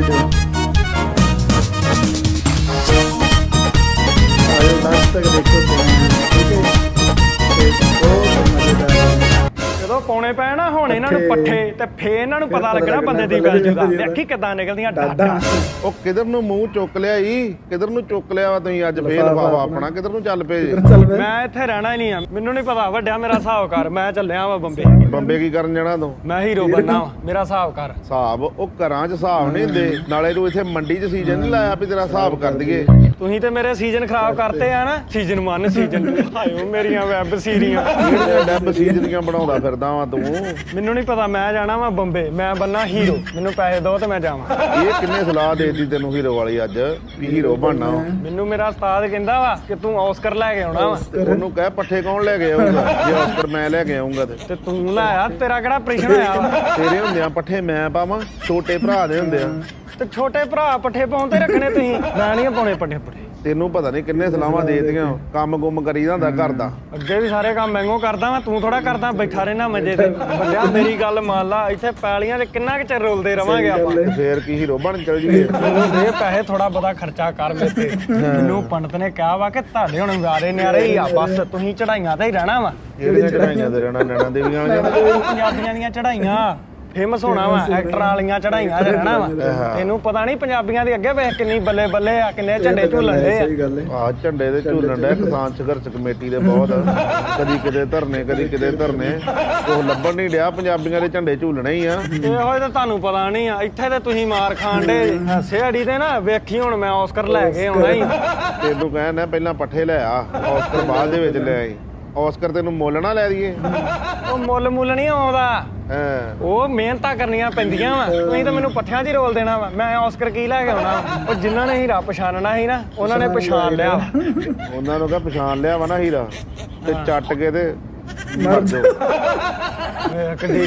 Video ਆਇਓ last ਤੱਕ ਦੇਖੋ ਤੇ ਠੀਕ ਹੈ? ਤੇ ਬਹੁਤ ਮਜ਼ੇਦਾਰ ਜਦੋਂ ਪਾਉਣੇ ਪਏ ਹੁਣ ਇਹਨਾਂ ਨੂੰ ਪੱਠੇ। ਤੇ ਫੇਰ ਇਹਨਾਂ ਨੂੰ ਪਤਾ ਲੱਗਣਾ ਬੰਦੇ ਦੀ ਵੈਲਿਊ ਦਾ ਦੀ। ਦੇਖੀ ਕਿਦਾਂ ਨਿਕਲਦੀਆਂ ਡਾਡਾ ਉਹ ਕਿਧਰ ਨੂੰ ਮੂੰਹ ਚੁੱਕ ਲਿਆ ਈ? ਕਿਧਰ ਨੂੰ ਚੁੱਕ ਲਿਆ ਵਾ ਤੁਸੀਂ ਅੱਜ ਫੇਰ ਲਫਾਫਾ ਆਪਣਾ। ਕਿਧਰ ਨੂੰ ਚੱਲ ਪਏ? ਮੈਂ ਇੱਥੇ ਰਹਿਣਾ ਹੀ ਨਹੀਂ ਆ। ਮੈਨੂੰ ਨਹੀਂ ਪਤਾ। ਵੱਡਿਆ ਮੇਰਾ ਹਿਸਾਬ ਕਰ। ਮੈਂ ਚੱਲਿਆ ਵਾ ਬੰਬੇ। ਬੰਬੇ ਕੀ ਕਰਨ ਜਾਣਾ ਤੂੰ? ਮੈਂ ਹੀਰੋ ਬਣਨਾ ਵਾ। ਮੇਰਾ ਹਿਸਾਬ ਕਰ। ਹਿਸਾਬ? ਉਹ ਘਰਾਂ 'ਚ ਹਿਸਾਬ ਨਹੀਂ ਹੁੰਦੇ। ਨਾਲੇ ਤੂੰ ਇੱਥੇ ਮੰਡੀ 'ਚ ਸੀਜ਼ਨ ਨਹੀਂ ਲਾਇਆ ਵੀ ਤੇਰਾ ਹਿਸਾਬ ਕਰ ਦਈਏ। ਤੁਸੀਂ ਤੇ ਮੇਰੇ ਸੀਜ਼ਨ ਖਰਾਬ ਕਰਤੇ ਆ ਨਾ ਸੀਜ਼ਨ 1 ਸੀਜ਼ਨ 2 ਹਾਇਓ ਮੇਰੀਆਂ ਵੈਬ ਸੀਰੀਆਂ ਡੱਬ ਸੀਜ਼ਨ ਦੀਆਂ ਬਣਾਉਂਦਾ ਫਿਰਦਾ ਵਾਂ ਤੂੰ। ਮੈਨੂੰ ਨਹੀਂ ਪਤਾ ਮੈਂ ਜਾਣਾ ਵਾ ਬੰਬੇ। ਮੈਂ ਬੰਨਾ ਹੀਰੋ ਮੈਨੂੰ ਪੈਸੇ ਦਿਓ ਤੇ ਮੈਂ ਜਾਵਾਂ। ਇਹ ਕਿੰਨੇ ਸਲਾਹ ਦੇਤੀ ਤੈਨੂੰ ਹੀਰੋ ਵਾਲੀ ਅੱਜ? ਵੀ ਹੀਰੋ ਬਣਨਾ ਵਾ। ਮੈਨੂੰ ਮੇਰਾ ਉਸਤਾਦ ਕਹਿੰਦਾ ਵਾ ਕਿ ਤੂੰ ਆਸਕਰ ਲੈ ਕੇ ਆਉਣਾ ਵਾ। ਉਹਨੂੰ ਕਹਿ ਪੱਠੇ ਕੌਣ ਲੈ ਕੇ ਆਊਗਾ? ਜੇ ਆਸਕਰ ਮੈਂ ਲੈ ਕੇ ਆਊਂਗਾ ਤੇ। ਤੇ ਤੂੰ ਲੈ ਆ ਤੇਰਾ ਕਿਹੜਾ ਆਪਰੇਸ਼ਨ ਹੋਇਆ ਵਾ? ਤੇਰੇ ਹੁੰਦਿਆਂ ਪੱਠੇ ਮੈਂ ਪਾਵਾਂ ਛੋਟੇ ਭਰਾ ਦੇ ਹੁੰਦੇ ਆ ਤੇ ਛੋਟੇ ਭਰਾ ਪੱਠੇ ਪਾਉਣ ਤੇ ਰੱਖਣੇ ਤੁਸੀਂ। ਮੈਂ ਨਹੀਂ ਪਾਉਣੇ ਪੱਠੇ ਪੱਠੇ। ਤੈਨੂੰ ਪਤਾ ਨਹੀਂ ਕਿੰਨੇ ਸਲਾਹਾਂ ਦੇਤੀਆਂ। ਕੰਮ ਗੁੰਮ ਕਰੀਦਾ ਹੁੰਦਾ ਘਰ ਦਾ। ਅੱਗੇ ਵੀ ਸਾਰੇ ਕੰਮ ਮੈਂਗੋ ਕਰਦਾ ਮੈਂ ਤੂੰ ਥੋੜਾ ਕਰਦਾ ਬੈਠਾ ਰਹਿਣਾ ਮੰਜੇ ਤੇ। ਬੰਦਿਆ ਮੇਰੀ ਗੱਲ ਮੰਨ ਲਾ ਇੱਥੇ ਪੈਲੀਆਂ 'ਚ ਕਿੰਨਾ ਕੁ ਚਿਰ ਰੋਲਦੇ ਰਵਾਂਗੇ ਆਪਾਂ? ਤੇ ਫੇਰ ਕੀ ਹੀਰੋ ਬਣ ਚੱਲ ਜੀਏ? ਮੈਨੂੰ ਦੇ ਪੈਸੇ ਥੋੜਾ ਬਹੁਤਾ ਖਰਚਾ ਕਰ ਮੇਰੇ ਤੇ। ਮੈਨੂੰ ਪੰਡਤ ਨੇ ਕਿਹਾ ਵਾ ਕਿ ਤੁਹਾਡੇ ਹੁਣ ਵਿਆਰੇ ਨਿਆਰੇ ਹੀ ਆ ਬਸ ਤੁਸੀਂ ਚੜਾਈਆਂ ਤੇ ਹੀ ਰਹਿਣਾ ਵਾ। ਜਿਹੜੀਆਂ ਚੜਾਈਆਂ ਦੇ ਰਹਿਣਾ? ਨੈਣਾ ਦੇਵੀਆਂ ਵਾਲੀਆਂ ਪੰਜਾਬੀਆਂ ਦੀਆਂ ਚੜਾਈਆਂ ਫੇਮਸ ਹੋਣਾ ਵਾ ਐਕਟਰਾਂ ਵਾਲੀਆਂ ਚੜਾਈਆਂ ਰਹਿਣਾ ਵਾ। ਤੈਨੂੰ ਪਤਾ ਨਹੀਂ ਪੰਜਾਬੀਆਂ ਦੇ ਅੱਗੇ ਵੇਖ ਕਿੰਨੀ ਬੱਲੇ ਬੱਲੇ ਆ ਕਿੰਨੇ ਝੰਡੇ ਝੂਲਣ ਦੇ ਆ। ਸਹੀ ਗੱਲ ਹੈ। ਆ ਝੰਡੇ ਦੇ ਝੂਲਣ ਡਿਆ ਕਿਸਾਨ ਸੰਘਰਸ਼ ਕਮੇਟੀ ਦੇ ਬਹੁਤ ਕਦੀ ਕਿਤੇ ਧਰਨੇ ਕਦੀ ਕਿਤੇ ਧਰਨੇ। ਉਹ ਲੱਭਣ ਨਹੀਂ ਡਿਆ ਪੰਜਾਬੀਆਂ ਦੇ ਝੰਡੇ ਝੂਲਣੇ ਹੀ ਆ। ਇਹੋ ਤਾਂ ਤੁਹਾਨੂੰ ਪਤਾ ਨਹੀਂ ਆ ਇੱਥੇ ਤੇ ਤੁਸੀਂ ਮਾਰ ਖਾਣ ਦੇ ਸਿਹੜੀ ਤੇ ਨਾ ਵੇਖੀ ਹੁਣ ਮੈਂ ਆਸਕਰ ਲੈ ਕੇ ਆਉਣਾ ਹੀ। ਤੈਨੂੰ ਕਹਿੰਦਾ ਪਹਿਲਾਂ ਪੱਠੇ ਲੈ ਆ ਆਸਕਰ ਬਾਅਦ ਦੇ ਵਿੱਚ ਲੈ ਆਈ। ਆਸਕਰ ਤੈਨੂੰ ਮੁੱਲ ਨਾ ਲੈ ਦਈਏ। ਉਹ ਮੁੱਲ ਮੁੱਲ ਨਹੀਂ ਆਉਂਦਾ। ਹਾਂ। ਉਹ ਮਿਹਨਤਾਂ ਕਰਨੀਆਂ ਪੈਂਦੀਆਂ ਵਾ। ਤੁਸੀਂ ਤਾਂ ਮੈਨੂੰ ਪੱਠਿਆਂ 'ਚ ਹੀ ਰੋਲ ਦੇਣਾ ਵਾ। ਮੈਂ ਆਸਕਰ ਕੀ ਲੈ ਕੇ ਆਉਣਾ? ਉਹ ਜਿਨ੍ਹਾਂ ਨੇ ਹੀਰਾ ਪਛਾਣਨਾ ਸੀ ਨਾ ਉਹਨਾਂ ਨੇ ਪਛਾਣ ਲਿਆ। ਉਹਨਾਂ ਨੂੰ ਕਹ ਪਛਾਣ ਲਿਆ ਵਾ ਨਾ ਹੀਰਾ। ਤੇ ਚੱਟ ਕੇ ਤੇ ਮਰ ਜਾਓ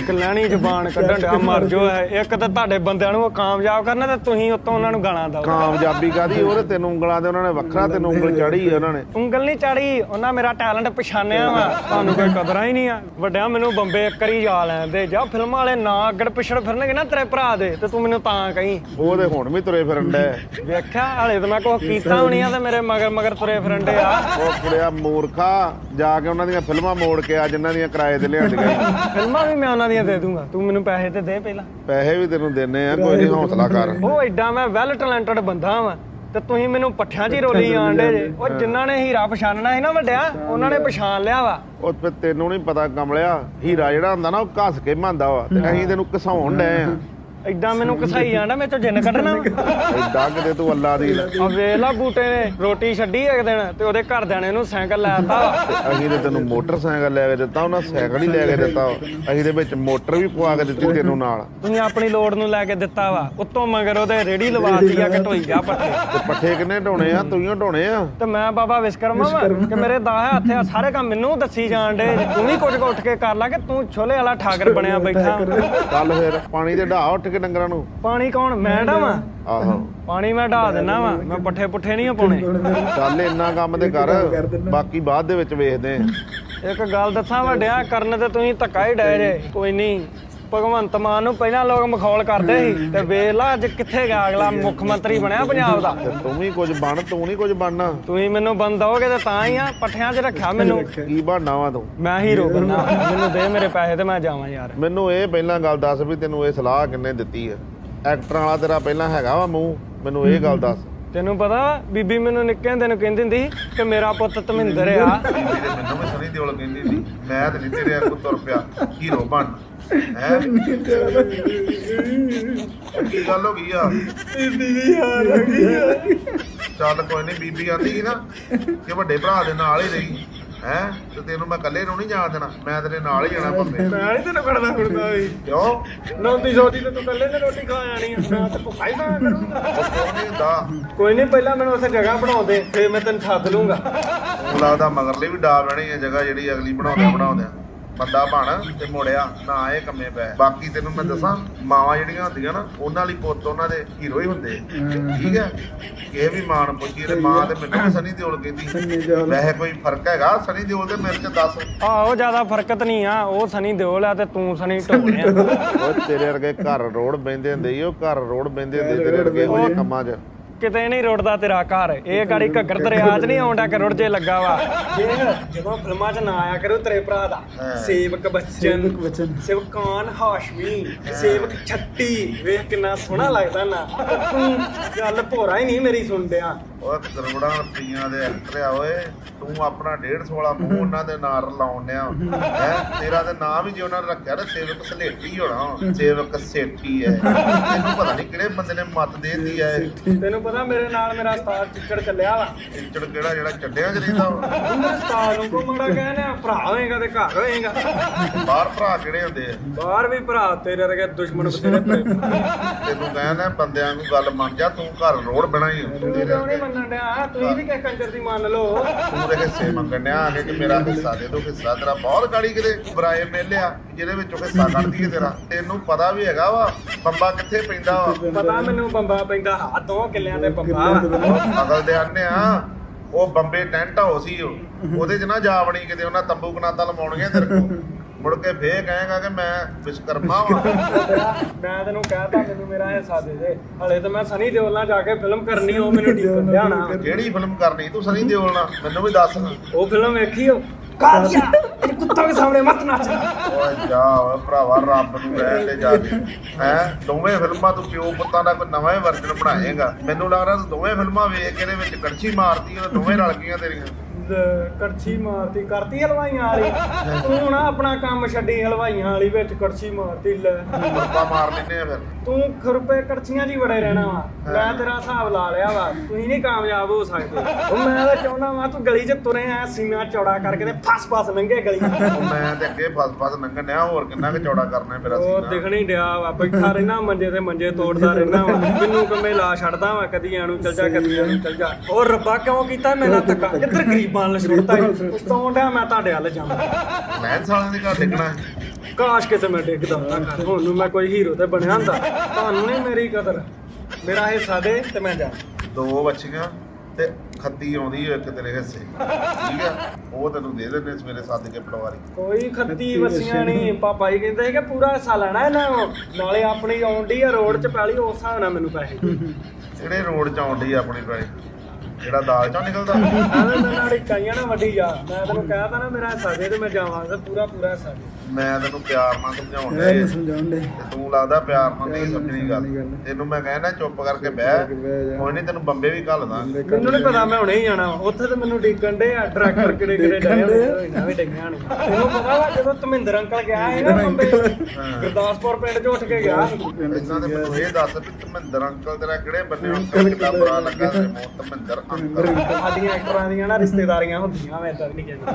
ਕਲਿਆਣੀ ਜ਼ਬਾਨ ਕੱਢਣ ਡਿਆ ਮਰ ਜੋ ਹੈ ਇੱਕ ਤਾਂ ਤੁਹਾਡੇ ਬੰਦਿਆਂ ਨੂੰ ਉਹ ਕਾਮਯਾਬ ਕਰਨਾ ਤੇ ਤੁਸੀਂ ਉੱਤੋਂ ਉਹਨਾਂ ਨੂੰ ਗਾਲਾਂ ਦਿਓ। ਕਾਮਯਾਬੀ ਕਾਦੀ ਉਹਦੇ ਤੈਨੂੰ ਉਂਗਲਾਂ ਦੇ ਉਹਨਾਂ ਨੇ ਵੱਖਰਾ ਤੈਨੂੰ ਉਂਗਲ ਚੜੀ ਉਹਨਾਂ ਨੇ। ਉਂਗਲ ਨਹੀਂ ਚੜੀ ਉਹਨਾਂ ਮੇਰਾ ਟੈਲੈਂਟ ਪਛਾਣਿਆ ਵਾ। ਤੁਹਾਨੂੰ ਕੋਈ ਕਦਰਾਂ ਹੀ ਨਹੀਂ ਆ। ਵੱਡਿਆ ਮੈਨੂੰ ਬੰਬੇ ਇੱਕ ਵਾਰੀ ਜਾ ਲੈਂਦੇ ਜਾਂ ਫਿਲਮਾਂ ਵਾਲੇ ਨਾ ਅੱਗੜ ਪਿਛੜ ਫਿਰਨਗੇ ਨਾ ਤੇਰੇ ਭਰਾ ਦੇ ਤੇ ਤੂੰ ਮੈਨੂੰ ਤਾਂ ਕਹੀਂ। ਉਹ ਤੇ ਹੁਣ ਵੀ ਤੁਰੇ ਫਿਰਨ ਡੈ ਵੇਖਿਆ ਹਲੇ ਤਾਂ ਮੈਂ ਕੁਛ ਕੀਤਾ ਵੀ ਨਹੀਂ ਆ ਤੇ ਮੇਰੇ ਮਗਰ ਮਗਰ ਤੁਰੇ ਫਿਰਨ ਡੇ ਆ। ਉਹ ਕੁੜਿਆ ਮੂਰਖਾ ਜਾ ਕੇ ਉਹਨਾਂ ਦੀਆਂ ਫਿਲਮਾਂ ਮੋੜ ਕੇ ਆ। ਜਿਨ੍ਹਾਂ ਦੀਆਂ ਕਿਰਾਏ ਤੇ ਲਿਆਂਦੀਆਂ ਫਿਲਮਾਂ ਵੀ ਮੈਂ ਉਹਨਾਂ ਦੀਆਂ ਦੇ ਦੂੰਗਾ। ਤੂੰ ਮੈਨੂੰ ਪੈਸੇ ਤੇ ਦੇ ਪਹਿਲਾਂ। ਪੈਸੇ ਵੀ ਤੈਨੂੰ ਦੇਣੇ ਆ ਕੋਈ ਨਹੀਂ ਹੌਸਲਾ ਕਰ। ਉਹ ਐਡਾ ਮੈਂ ਵੈਲ ਟੈਲੈਂਟਡ ਬੰਦਾ ਵਾਂ ਤੇ ਤੁਸੀਂ ਮੈਨੂੰ ਪੱਠਿਆਂ 'ਚ ਹੀ ਰੋਲੀ ਜਾਂਦੇ ਜੇ। ਉਹ ਜਿਨ੍ਹਾਂ ਨੇ ਹੀਰਾ ਪਛਾਣਨਾ ਸੀ ਨਾ ਵੱਡਿਆ ਉਹਨਾਂ ਨੇ ਪਛਾਣ ਲਿਆ ਵਾ। ਉਹ ਫਿਰ ਤੈਨੂੰ ਨਹੀਂ ਪਤਾ ਕਮਲਿਆ ਹੀਰਾ ਜਿਹੜਾ ਹੁੰਦਾ ਨਾ ਉਹ ਘਸ ਕੇ ਮੰਨਦਾ ਵਾ ਤੇ ਅਸੀਂ ਤੈਨੂੰ ਘਸਾਉਣ ਡਏ ਆ। ਐਡਾ ਮੈਨੂੰ ਕਸਾਈ ਜਾਂਦਾ ਮੇਰੇ ਤੋਂ ਜਿੰਨ ਕੱਢਣਾ ਐਡਾ ਕਿਤੇ ਤੂੰ ਅੱਲਾ ਦੀ ਲ- ਆ ਵੇਖ ਲਾ ਬੂਟੇ ਨੇ ਰੋਟੀ ਛੱਡੀ ਇੱਕ ਦਿਨ ਤੇ ਉਹਦੇ ਘਰਦਿਆਂ ਨੇ ਇਹਨੂੰ ਸਾਈਕਲ ਲੈਤਾ ਤੇ ਅਸੀਂ ਤੇ ਤੈਨੂੰ ਮੋਟਰਸਾਈਕਲ ਲੈ ਕੇ ਦਿੱਤਾ ਉਹਨਾਂ ਸਾਈਕਲ ਹੀ ਲੈ ਕੇ ਦਿੱਤਾ। ਅਸੀਂ ਦੇ ਵਿੱਚ ਮੋਟਰ ਵੀ ਪਵਾ ਕੇ ਦਿੱਤੀ ਤੈਨੂੰ ਨਾਲ। ਤੁਸੀਂ ਆਪਣੀ ਲੋੜ ਨੂੰ ਲੈ ਕੇ ਦਿੱਤਾ ਵਾ ਉੱਤੋਂ ਮਗਰ ਉਹਦੇ ਰੇੜੀ ਲਵਾਤੀ ਆ ਕਿ ਢੋਈ ਜਾ ਪੱਠੇ। ਤੇ ਪੱਠੇ ਕਿੰਨੇ ਢੋਣੇ ਆ? ਤੂੰ ਹੀ ਢੋਣੇ ਆ? ਤੇ ਮੈਂ ਬਾਬਾ ਵਿਸ਼ਕਰਮਾ ਵਾ ਕਿ ਮੇਰੇ ਦਾ ਹੱਥ ਆ ਸਾਰੇ ਕੰਮ ਮੈਨੂੰ ਦੱਸੀ ਜਾਣ ਡੇ ਤੂੰ ਵੀ ਕੁਝ ਕੁ ਉੱਠ ਕੇ ਕਰ ਲਾ ਕਿ ਤੂੰ ਛੋਲੇ ਵਾਲਾ ਠਾਕਰ ਬਣਿਆ ਬੈਠਾ। ਚੱਲ ਫਿਰ ਪਾਣੀ ਤੇ ਢਾ ਉੱਠ ਕੇ ਡੰਗਰਾਂ ਨੂੰ? ਪਾਣੀ ਕੌਣ? ਮੈਂ ਡਾਵਾਂ ਆਹੋ। ਪਾਣੀ ਮੈਂ ਢਾ ਦਿੰਨਾ ਵਾ। ਮੈਂ ਪੱਠੇ ਪੁੱਠੇ ਨਹੀਂ ਪਾਉਣੇ। ਚੱਲ ਇੰਨਾ ਕੰਮ ਤੇ ਕਰ ਬਾਕੀ ਬਾਅਦ ਦੇ ਵਿੱਚ ਵੇਖਦੇ ਆ ਇੱਕ ਗੱਲ ਦੱਸਾਂ ਵੱਡਿਆ ਕਰਨ ਤੇ ਤੁਸੀਂ ਧੱਕਾ ਹੀ ਡਏ ਜੇ। ਕੋਈ ਨਹੀਂ। ਭਗਵੰਤ ਮਾਨ ਨੂੰ ਪਹਿਲਾਂ ਲੋਕ ਮਖੌਲ ਕਰਦੇ ਸੀ ਤੇ ਵੇਖ ਲਾ ਅੱਜ ਕਿੱਥੇ ਗਿਆ ਅਗਲਾ ਮੁੱਖ ਮੰਤਰੀ ਬਣਿਆ ਪੰਜਾਬ ਦਾ। ਤੇ ਤੂੰ ਵੀ ਕੁਝ ਬਣ ਤੂੰ ਨਹੀਂ ਕੁਝ ਬਣਨਾ। ਤੁਸੀਂ ਮੈਨੂੰ ਬੰਦੋਗੇ ਤੇ ਤਾਂ ਹੀ ਆ ਪੱਠਿਆਂ 'ਚ ਰੱਖਿਆ ਮੈਨੂੰ। ਕੀ ਬਣਨਾ ਵਾ ਤੂੰ? ਮੈਂ ਹੀਰੋ ਬਣਨਾ ਮੈਨੂੰ ਦੇ ਮੇਰੇ ਪੈਸੇ ਤੇ ਮੈਂ ਜਾਵਾਂ ਯਾਰ। ਮੈਨੂੰ ਇਹ ਪਹਿਲਾਂ ਗੱਲ ਦੱਸ ਵੀ ਤੈਨੂੰ ਇਹ ਸਲਾਹ ਕਿੰਨੇ ਦਿੱਤੀ ਹੈ ਐਕਟਰਾਂ ਵਾਲਾ ਤੇਰਾ ਪਹਿਲਾਂ ਹੈਗਾ ਵਾ ਮੂੰਹ ਮੈਨੂੰ ਇਹ ਗੱਲ ਦੱਸ। ਤੈਨੂੰ ਪਤਾ ਬੀਬੀ ਮੈਨੂੰ ਨਿੱਕੇ ਹੁੰਦੇ ਨੂੰ ਕਹਿੰਦੀ ਹੁੰਦੀ ਸੀ ਕਿ ਮੇਰਾ ਪੁੱਤ ਧਮਿੰਦਰ ਆ। ਮੈਨੂੰ ਵੀ ਸਣੀ ਦਿਓਲ ਕਹਿੰਦੀ ਸੀ। ਮੈਂ ਤੇ ਨਹੀਂ ਤੇਰੇ ਅੱਗੋਂ ਤੁਰ ਪਿਆ। ਹੀਰੋ ਬਣ ਹੈ ਕੀ ਗੱਲ ਹੋ ਗਈ ਆ? ਬੀਬੀ ਹਾਰ ਲੱਗੀ ਆ ਚੱਲ ਕੋਈ ਨਹੀਂ ਬੀਬੀ ਆਂਦੀ ਸੀ ਨਾ ਕਿ ਵੱਡੇ ਭਰਾ ਦੇ ਨਾਲ ਹੀ ਰਹੀ ਹੈ? ਤੇ ਤੈਨੂੰ ਮੈਂ ਇਕੱਲੇ ਨੂੰ ਨਹੀਂ ਜਾਣ ਦੇਣਾ ਮੈਂ ਤੇਰੇ ਨਾਲ ਹੀ ਜਾਣਾ ਭੰਮੇ ਮੈਂ ਨਹੀਂ ਤੈਨੂੰ ਖੜਦਾ ਖੁੜਦਾ ਵੀ। ਕਿਉਂ? ਨੌਂਦੀ ਸੌਦੀ ਤੇ ਤੂੰ ਕੱਲੇ ਨੇ ਰੋਟੀ ਖਾ ਜਾਣੀ ਆ ਮੈਂ ਤੇ ਭੁੱਖਾ ਹੀ ਹੁੰਦਾ? ਕੋਈ ਨਹੀਂ ਪਹਿਲਾਂ ਮੈਨੂੰ ਉੱਥੇ ਜਗ੍ਹਾ ਬਣਾਉਂਦੇ ਫੇਰ ਮੈਂ ਤੈਨੂੰ ਸੱਦ ਲੂੰਗਾ ਲੱਗਦਾ ਮਗਰਲੇ ਵੀ ਡਾ ਬਹਿਣੀ ਹੈ ਜਗ੍ਹਾ ਜਿਹੜੀ ਅਗਲੀ ਬਣਾਉਂਦੇ ਬਣਾਉਂਦੇ ਬੰਦਾ ਬਣ ਤੇ ਮੁੜਿਆ ਨਾ ਇਹ ਕੰਮੇ ਪੈ। ਬਾਕੀ ਤੈਨੂੰ ਮੈਂ ਦੱਸਾਂ ਮਾਵਾਂ ਜਿਹੜੀਆਂ ਹੁੰਦੀਆਂ ਨਾ ਉਹਨਾਂ ਲਈ ਪੁੱਤ ਉਹਨਾਂ ਦੇ ਹੀਰੋ ਹੀ ਹੁੰਦੇ। ਠੀਕ ਹੈ? ਇਹ ਵੀ ਮਾਂ ਨੂੰ ਪੁੱਛੀ ਤੇ ਮਾਂ ਤੇ ਮੈਨੂੰ ਸਨੀ ਦਿਓਲ ਕਹਿੰਦੀ। ਵੈਸੇ ਕੋਈ ਫ਼ਰਕ ਹੈਗਾ? ਸਨੀ ਦਿਓਲ ਤੇ ਮੇਰੇ ਚ ਦੱਸ। ਆਹੋ ਜ਼ਿਆਦਾ ਫਰਕਤ ਨਹੀਂ ਆ। ਉਹ ਸਨੀ ਦਿਓਲ ਆ ਤੇ ਤੂੰ ਸਨੀ ਢੋਲ ਆ। ਉਹ ਤੇਰੇ ਵਰਗੇ ਘਰ ਰੋਡ ਬੈਂਦੇ ਹੁੰਦੇ ਈ ਉਹ ਘਰ ਰੋਡ ਬੈਂਦੇ ਹੁੰਦੇ ਤੇਰੇ ਵਰਗੇ ਉਹ ਕੰਮਾਂ 'ਚ। ਕਿਤੇ ਨਹੀਂ ਰੁੜਦਾ ਤੇਰਾ ਘਰ। ਇਹ ਗਾੜੀ ਘੱਗਰ ਦਰਿਆ 'ਚ ਨਹੀਂ ਆਉਂਦਾ ਕਿ ਰੁੜ ਜੇ ਲੱਗਾ ਵਾ। ਜਦੋਂ ਫਿਲਮਾਂ 'ਚ ਨਾ ਆਇਆ ਕਰੂ ਤੇਰੇ ਭਰਾ ਦਾ। ਸੇਵਕ ਬੱਚਨ। ਸੇਵਕ ਬੱਚਨ। ਸੇਵਕਾਨ ਹਾਸ਼ਮੀ। ਸੇਵਕ ਛੱਟੀ ਵੇਖ ਕਿੰਨਾ ਸੋਹਣਾ ਲੱਗਦਾ ਨਾ। ਤੂੰ ਗੱਲ ਭੋਰਾ ਹੀ ਨਹੀਂ ਮੇਰੀ ਸੁਣਦਿਆ ਉਹ ਕਰੋੜਾਂ ਰੁਪਈਆਂ ਦੇ ਐਕਟਰ ਆ ਓਏ। ਤੂੰ ਆਪਣਾ 150 ਵਾਲਾ ਮੂੰਹ ਉਹਨਾਂ ਦੇ ਨਾਲ ਲਾਉਣ ਡਿਆ। ਹੈ? ਤੇਰਾ ਤੇ ਨਾਮ ਹੀ ਜੇ ਉਹਨਾਂ ਨੇ ਰੱਖਿਆ ਨਾ ਸੇਵਕ ਸਲੇਟੀ ਹੋਣਾ। ਸੇਵਕ ਸੇਠੀ ਹੈ ਤੈਨੂੰ ਪਤਾ ਨਹੀਂ ਕਿਹੜੇ ਬੰਦੇ ਨੇ ਮੱਤ ਦੇਤੀ ਹੈ ਤੈਨੂੰ ਪਤਾ ਮੇਰੇ ਨਾਲ ਮੇਰਾ ਉਸਤਾਦ ਚਿੱਚੜ ਚੱਲਿਆ ਵਾ। ਇੰਚੜ ਕਿਹੜਾ ਜਿਹੜਾ ਚੱਡਿਆਂ 'ਚ ਰਹਿੰਦਾ ਵਾ। ਉਹਨੇ ਉਸਤਾਦ ਨੂੰ ਕੋ ਮੁੰਡਾ ਕਹਿੰਦੇ ਭਰਾ ਹੋਏਗਾ ਤੇ ਘਰ ਹੋਏਗਾ। ਬਾਹਰ ਭਰਾ ਕਿਹੜੇ ਹੁੰਦੇ ਆ? ਬਾਹਰ ਵੀ ਭਰਾ ਤੇਰੇ ਵਰਗੇ ਦੁਸ਼ਮਣ ਬਥੇਰੇ ਪਏ ਤੈਨੂੰ ਕਹਿੰਦਾ ਬੰਦਿਆਂ ਨੂੰ ਗੱਲ ਮੰਨ ਜਾ ਤੂੰ ਘਰ ਰੋਡ ਬਣਾਈ ਤੂੰ ਕਿਉਂ ਨਹੀਂ ਮੰਨਣ ਡਿਆ। ਤੁਸੀਂ ਵੀ ਕਿ ਕੰਜਰ ਦੀ ਮੰਨ ਲਓ। ਤੂੰ ਦੇ ਹਿੱਸੇ ਮੰਗਣ ਡਿਆ ਆ ਕੇ ਕਿ ਮੇਰਾ ਹਿੱਸਾ ਦੇ ਦੋ ਹਿੱਸਾ ਤੇਰਾ। ਬਹੁਤ ਗਾੜੀ ਕਿਤੇ ਬਰਾਏ ਮੇਲਿਆ ਜਿਹਦੇ ਵਿੱਚੋਂ ਹਿੱਸਾ ਕੱਢਦੀ ਹੈ ਤੇਰਾ। ਤੈਨੂੰ ਪਤਾ ਵੀ ਹੈਗਾ ਵਾ ਬੰਬਾ ਕਿੱਥੇ ਪੈਂਦਾ ਵਾ। ਪਤਾ ਮੈਨੂੰ ਬੰਬਾ ਪੈਂਦਾ ਆ ਦੋ ਕਿੱਲਿਆਂ ਤੇ ਬੰਬਾ। ਵਾ। ਅਗਲ ਦੇ ਆਨੇ ਆ ਉਹ ਬੰਬੇ ਟੈਂਟ ਹਾਊਸ ਸੀ ਉਹ ਉਹਦੇ 'ਚ ਨਾ ਜਾ ਵੜੀ ਕਿਤੇ ਉਹਨਾਂ ਤੰਬੂ ਕਨਾਤਾ ਲਵਾਉਣਗੇ ਤੇਰੇ ਕੋਲ। ਮੁੜ ਕੇ ਫੇਰ ਕਹੇਗਾ ਕਿ ਮੈਂ ਵਿਸ਼ਕਰਮਾ ਵਾਂ। ਮੈਂ ਤੈਨੂੰ ਕਹਿਤਾ ਮੈਨੂੰ ਮੇਰਾ ਹਿੱਸਾ ਦੇ ਦੇ। ਹਲੇ ਤਾਂ ਮੈਂ ਸਨੀ ਦਿਓਲ ਨਾਲ ਜਾ ਕੇ ਫਿਲਮ ਕਰਨੀ ਉਹ ਮੈਨੂੰ ਠੀਕ ਹੁੰਦਿਆ ਨਾ। ਕਿਹੜੀ ਫਿਲਮ ਕਰਨੀ? ਤੂੰ ਸਨੀ ਦਿਓਲ ਨਾਲ ਮੈਨੂੰ ਵੀ ਦੱਸ। ਉਹ ਫਿਲਮ ਵੇਖੀ ਉਹ। ਕਾਦੀਆ ਇਹ ਕੁੱਤਾ ਦੇ ਸਾਹਮਣੇ ਮਤ ਨੱਚ ਓਏ ਜਾ ਓਏ ਭਰਾਵਾ ਰੱਬ ਨੂੰ ਰਹਿ ਤੇ ਜਾ ਕੇ। ਹੈ? ਦੋਵੇਂ ਫਿਲਮਾਂ ਤੂੰ ਪਿਓ ਪੁੱਤਾਂ ਦਾ ਕੋਈ ਨਵਾਂ ਹੀ ਵਰਜਨ ਬਣਾਏਗਾ। ਮੈਨੂੰ ਲੱਗਦਾ ਤੂੰ ਦੋਵੇਂ ਫਿਲਮਾਂ ਵੇਖ ਕੇ ਇਹਦੇ ਵਿੱਚ ਕੜਛੀ ਮਾਰਦੀ ਉਹ ਦੋਵੇਂ ਰਲ ਗਈਆਂ ਤੇਰੀਆਂ। ਕੜਛੀ ਮਾਰਤੀ ਕਰਤੀ ਹਲਵਾਈਆਂ ਵਾਲੀ। ਤੂੰ ਨਾ ਆਪਣਾ ਕੰਮ ਛੱਡੀ ਹਲਵਾਈਆਂ ਵਾਲੀ ਵਿੱਚ ਕੜਛੀ ਮਾਰਤੀ ਲੈ। ਮਰਪਾ ਮਾਰ ਲੈਨੇ ਆ ਫਿਰ। ਤੂੰ ਖੁਰਪੇ ਕੜਛੀਆਂ 'ਚ ਹੀ ਬੜੇ ਰਹਿਣਾ ਵਾ। ਮੈਂ ਤੇਰਾ ਹਿਸਾਬ ਲਾ ਲਿਆ ਵਾ। ਤੁਸੀਂ ਨਹੀਂ ਕਾਮਯਾਬ ਹੋ ਸਕਦੇ। ਉਹ ਮੈਂ ਤਾਂ ਚਾਹੁੰਦਾ ਵਾ ਤੂੰ ਗਲੀ 'ਚ ਤੁਰੇ ਆ ਸੀਨਾ ਚੌੜਾ ਕਰਕੇ ਤੇ ਫਸ ਫਸ ਲੰਘੇ ਗਲੀ ਉਹ ਮੈਂ ਤੇ ਅੱਗੇ ਫਸ ਫਸ ਲੰਘਣ ਡਿਆ ਹੋਰ ਕਿੰਨਾ ਕੁ ਚੌੜਾ ਕਰਨਾ ਮੇਰਾ ਉਹ ਸੀਨਾ। ਦਿਖਣੀ ਡਿਆ ਵਾ ਬੈਠਾ ਰਹਿਣਾ ਮੰਜੇ ਤੇ ਮੰਜੇ ਤੋੜਦਾ ਰਹਿਣਾ ਵਾ। ਮੈਨੂੰ ਕੰਮੇ ਲਾ ਛੱਡਦਾ ਵਾ ਕਦੀ ਐਨੂੰ ਚਲ ਜਾ ਕਦੀ ਐਨੂੰ ਚਲ ਜਾ। ਉਹ ਰੱਬਾ ਕਿਉਂ ਕੀਤਾ? ਮੇਰਾ ਧੱਕਾ। ਕਿੱਧਰ ਗਰੀਬਾਂ ਨਾਲ ਛੁੱਟਦਾ ਸੌਂ ਡਿਆ ਮੈਂ ਤੁਹਾਡੇ ਵੱਲ ਜਾਵਾਂ। ਮੈਂ ਸਾਲਿਆਂ ਦੇ ਘਰ ਡਿੱਗਣਾ ਹੈ। ਕਾਸ਼ ਕਿਤੇ ਮੈਂ ਡਿੱਗਦਾ ਹੁੰਦਾ। ਘਰ ਹੁਣ ਨੂੰ ਮੈਂ ਕੋਈ ਹੀਰੋ ਤੇ ਬਣਿਆ ਹੁੰਦਾ। ਤੁਹਾਨੂੰ ਨਹੀਂ ਮੇਰੀ ਕਦਰ। ਮੇਰਾ ਹਿੱਸਾ ਦੇ ਤੇ ਮੈਂ ਜਾ। ਦੋ ਬੱਚੀਆਂ ਤੇ ਖੱਤੀ ਆਉਂਦੀ ਹੈ ਇੱਕ ਤੇਰੇ ਹਿੱਸੇ ਠੀਕ ਆ? ਉਹ ਤੈਨੂੰ ਦੇ ਦਿੰਦੇ ਸਵੇਰੇ ਸੱਦ ਕੇ ਪਟਵਾਰੀ। ਕੋਈ ਖੱਤੀ ਵਸੀਆਂ ਨਹੀਂ। ਪਾਪਾ ਜੀ ਕਹਿੰਦੇ ਸੀ ਕਿ ਪੂਰਾ ਹਿੱਸਾ ਲੈਣਾ ਇਹਨਾਂ ਨੂੰ। ਨਾਲੇ ਆਪਣੀ ਆਉਂਦੀ ਆ ਰੋਡ 'ਚ ਪੈਲੀ ਉਸ ਹਿਸਾਬ ਨਾਲ ਮੈਨੂੰ ਪੈਸੇ। ਜਿਹੜੇ ਰੋਡ ਚ ਆਉਂਦੀ ਆ ਆਪਣੀ ਪੈਲੀ। ਜਿਹੜਾ ਦਾਲ ਚੋਂ ਨਿਕਲਦਾ। ਮੇਰੇ ਨਾਲ ਕਾਈਆਂ ਨਾ ਵੱਡੀ ਜਾ ਮੈਂ ਤੈਨੂੰ ਕਹਿਤਾ ਨਾ ਮੇਰਾ ਹਿੱਸਾ ਦੇ ਤੇ ਮੈਂ ਜਾਵਾਂਗਾ ਪੂਰਾ ਪੂਰਾ ਹਿੱਸਾ ਦੇ ਮੈਂ ਤੈਨੂੰ ਪਿਆਰ ਨਾਲ ਸਮਝਾਉਣ ਮੈਂ ਦੇ ਸਮਝਾਉਣ ਦੇ ਤੇ ਤੂੰ ਲੱਗਦਾ ਪਿਆਰ ਨਾਲ ਨਹੀਂ ਸਮਝਣੀ ਨਹੀਂ ਗੱਲ। ਤੈਨੂੰ ਮੈਂ ਕਹਿਣਾ ਚੁੱਪ ਕਰਕੇ ਕਰਕੇ ਬਹਿ। ਬਹਿ ਜਾ। ਕੋਈ ਨਹੀਂ ਤੈਨੂੰ ਬੰਬੇ ਵੀ ਘੱਲਦਾ ਮੈਨੂੰ ਨਹੀਂ ਪਤਾ ਮੈਂ ਹੁਣੇ ਹੀ ਜਾਣਾ। ਉੱਥੇ ਤੇ ਮੈਨੂੰ ਡੀਕਣ ਦੇ ਆ ਡਾਇਰੈਕਟਰ ਕਿਹੜੇ ਕਿਹੜੇ ਡੀਕਣ ਡਏ ਆ। ਹੋਏ ਨਾ ਵੀ ਡਈਆਂ ਨੇ। ਤੈਨੂੰ ਪਤਾ ਵਾ ਜਦੋਂ ਧਰਮਿੰਦਰ ਅੰਕਲ ਗਿਆ ਸੀ ਨਾ ਬੰਬੇ ਗੁਰਦਾਸਪੁਰ ਪਿੰਡ 'ਚ ਉੱਠ ਕੇ ਗਿਆ ਸੀ। ਇਦਾਂ ਤੇ ਮੈਨੂੰ ਇਹ ਦੱਸ ਵੀ ਧਰਮਿੰਦਰ ਅੰਕਲ ਤੇਰਾ ਕਿਹੜੇ ਬੰਨੇ ਅੰਕਲ ਕਿੰਨਾ ਬੁਰਾ ਲੱਗਾ ਤੇ ਮੂੰਹ ਧਰਮਿੰਦਰ ਸਾਡੀਆਂ ਐਕਟਰਾਂ ਦੀਆਂ ਨਾ ਰਿਸ਼ਤੇਦਾਰੀਆਂ ਹੁੰਦੀਆਂ ਮੈਂ ਤਾਂ ਨਹੀਂ ਕਹਿੰਦਾ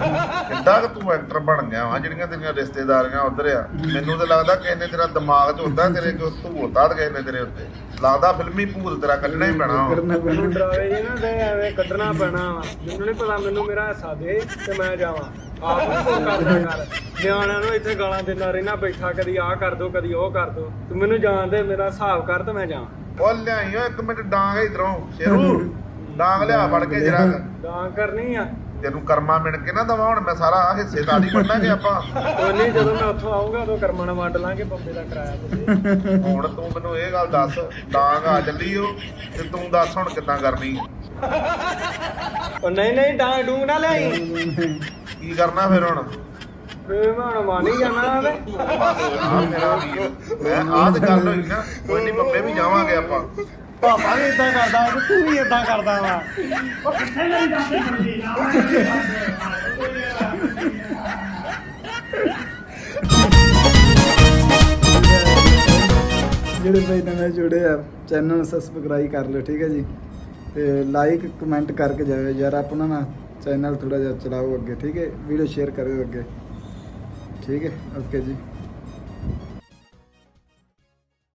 ਕਿੱਦਾਂ ਕਿ ਤੂੰ ਐਕਟਰ ਬਣ ਗਿਆ ਵਾ? ਜਿਹੜੀਆਂ ਤੇਰੀਆਂ ਰਿਸ਼ਤੇਦਾਰੀਆਂ ਉਧਰ ਆ ਮੈਨੂੰ ਤਾਂ ਲੱਗਦਾ ਕਿਸੇ ਨੇ ਤੇਰਾ ਦਿਮਾਗ 'ਚ ਹੁੰਦਾ ਤੇਰੇ ਕੋ ਧੂਤਾ ਕਿਸੇ ਨੇ ਤੇਰੇ ਉੱਤੇ। ਲੱਗਦਾ ਫਿਲਮੀ ਭੂਤ ਤੇਰਾ ਕੱਢਣਾ ਹੀ ਪੈਣਾ ਵਾ। ਮੈਨੂੰ ਡਰਾਵੇ ਜੇ ਨਾ ਦੇ ਐਵੇਂ ਕੱਢਣਾ ਪੈਣਾ ਵਾ। ਮੈਨੂੰ ਨਹੀਂ ਪਤਾ ਮੈਨੂੰ ਮੇਰਾ ਹਿੱਸਾ ਦੇ ਤੇ ਮੈਂ ਜਾਵਾਂ। ਆਪ ਨੂੰ ਕਰਦਾ ਕਰ। ਨਿਆਣਿਆਂ ਨੂੰ ਇੱਥੇ ਗਾਲਾਂ ਦਿੰਦਾ ਰਹਿਣਾ ਬੈਠਾ ਕਦੀ ਆਹ ਕਰ ਦੋ ਕਦੀ ਉਹ ਕਰ ਦੋ। ਤੂੰ ਮੈਨੂੰ ਜਾਣ ਦੇ ਮੇਰਾ ਹਿਸਾਬ ਕਰ ਤੇ ਮੈਂ ਜਾਵਾਂ। ਉਹ ਲਿਆਈ ਓ ਇੱਕ ਮਿੰਟ ਡਾਂਗ ਇਧਰੋਂ। ਸ਼ੇਰੂ ਡਾਂਗ ਲਿਆ ਫੜ ਕੇ ਜਰਾ ਡਾਂ ਕਰਨੀ ਆ। ਤੈਨੂੰ ਕਰਮਾ ਮਿਣ ਕੇ ਨਾ ਦਵਾ ਹੁਣ ਮੈਂ ਸਾਰਾ ਹਿੱਸੇਦਾਰੀ ਕੱਢਾਂਗੇ ਆਪਾਂ। ਕੋਈ ਨਹੀਂ ਜਦੋਂ ਮੈਂ ਉੱਥੋਂ ਆਊਂਗਾ ਉਦੋਂ ਕਰਮਾਂ ਨਾਲ ਵੰਡ ਲਾਂਗੇ ਬੰਬੇ ਦਾ ਕਿਰਾਇਆ ਤੁਸੀਂ ਹੁਣ ਤੂੰ ਮੈਨੂੰ ਇਹ ਗੱਲ ਦੱਸ ਡਾਂਗ ਆ ਚੱਲੀ ਓ ਤੇ ਤੂੰ ਦੱਸ ਹੁਣ ਕਿੱਦਾਂ ਕਰਨੀ। ਉਹ ਨਹੀਂ ਨਹੀਂ ਡਾਂ ਡੂੰਗ ਨਾ ਲਿਆਈ। ਕੀ ਕਰਨਾ ਫਿਰ ਹੁਣ? ਫੇਰ ਮੈਂ ਹੁਣ ਮੰਨ ਹੀ ਜਾਣਾ ਵੇ ਬਸ ਆ ਮੇਰਾ ਵੀਰ ਮੈਂ ਆਹ ਤੇ ਗੱਲ ਹੋਈ ਨਾ ਕੋਈ ਨਹੀਂ ਬੰਬੇ ਵੀ ਜਾਵਾਂਗੇ ਆਪਾਂ। ਪਾਪਾ ਵੀ ਇਦਾਂ ਕਰਦਾ ਤੇ ਤੂੰ ਵੀ ਇਦਾਂ ਕਰਦਾ ਵਾ। ਉਹ ਕਿੱਥੇ ਨਹੀਂ ਜਾਂਦੇ ਜਿਹੜੇ ਭਾਈ ਨਵੇਂ ਜੁੜੇ ਆ ਚੈਨਲ ਨੂੰ ਸਬਸਕ੍ਰਾਈਬ ਕਰ ਲਿਓ, ਠੀਕ ਹੈ ਜੀ? ਤੇ ਲਾਈਕ ਕਮੈਂਟ ਕਰਕੇ ਜਾਇਓ ਯਾਰ, ਆਪਣਾ ਨਾ ਚੈਨਲ ਥੋੜਾ ਜਿਹਾ ਚਲਾਓ ਅੱਗੇ, ਠੀਕ ਹੈ? ਵੀਡੀਓ ਸ਼ੇਅਰ ਕਰਿਓ ਅੱਗੇ, ਠੀਕ ਹੈ? ਓਕੇ ਜੀ।